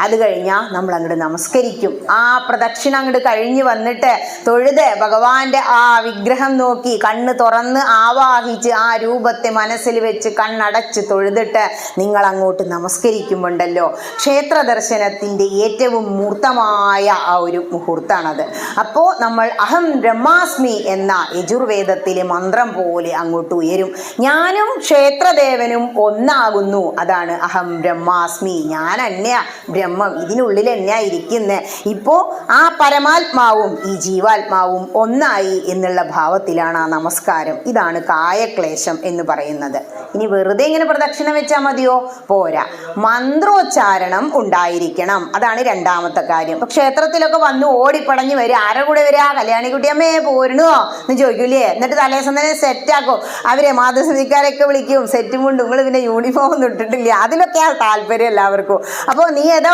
അത് കഴിഞ്ഞാൽ നമ്മൾ അങ്ങോട്ട് നമസ്കരിക്കും. ആ പ്രദക്ഷിണ അങ്ങോട്ട് കഴിഞ്ഞ് വന്നിട്ട് തൊഴുത് ഭഗവാന്റെ ആ വിഗ്രഹം നോക്കി കണ്ണ് തുറന്ന് ആവാഹിച്ച് ആ രൂപത്തെ മനസ്സിൽ വെച്ച് കണ്ണടച്ച് തൊഴുതിട്ട് നിങ്ങൾ അങ്ങോട്ട് നമസ്കരിക്കുമ്പോണ്ടല്ലോ. ക്ഷേത്ര ദർശനത്തിന്റെ ഏറ്റവും മൂർത്തമായ ആ ഒരു മുഹൂർത്താണത്. അപ്പോൾ നമ്മൾ അഹം ബ്രഹ്മാസ്മി എന്ന യജുർവേദത്തിലെ മന്ത്രം പോലെ അങ്ങോട്ട് ഉയരും. ഞാനും ക്ഷേത്രദേവനും ഒന്നാകുന്നു. അതാണ് അഹം ബ്രഹ്മാസ്മി. ഞാൻ അന്യ ബ്രഹ്മം ഇതിനുള്ളിൽ എന്നെയാ ഇരിക്കുന്നത് ഇപ്പോൾ ആ പരമാത്മാവും ഈ ജീവാത്മാവും ഒന്നായി എന്നുള്ള ഭാവത്തിലാണ് ആ നമസ്കാരം. ഇതാണ് കായക്ലേശം എന്ന് പറയുന്നത്. ഇനി വെറുതെ ഇങ്ങനെ പ്രദക്ഷിണം വെച്ചാൽ മതിയോ? പോരാ. മന്ത്രോച്ചാരണം ഉണ്ടായിരിക്കണം. അതാണ് രണ്ടാമത്തെ കാര്യം. ഇപ്പൊ ക്ഷേത്രത്തിലൊക്കെ വന്ന് ഓടിപ്പടഞ്ഞ് വരിക. ആരുടെ കൂടെ വരിക? കല്യാണിക്കുട്ടിയമ്മേ പോരണോ? എന്ന് ചോദിക്കൂലേ എന്നിട്ട് തലേസം തന്നെ അവരെ മാതൃസമിക്കാരൊക്കെ വിളിക്കും. സെറ്റും കൊണ്ട്. നിങ്ങൾ പിന്നെ യൂണിഫോം ഒന്നും ഇട്ടിട്ടില്ല? അതിലൊക്കെ ആ താല്പര്യം എല്ലാവർക്കും. അപ്പോൾ നീ ഏതാ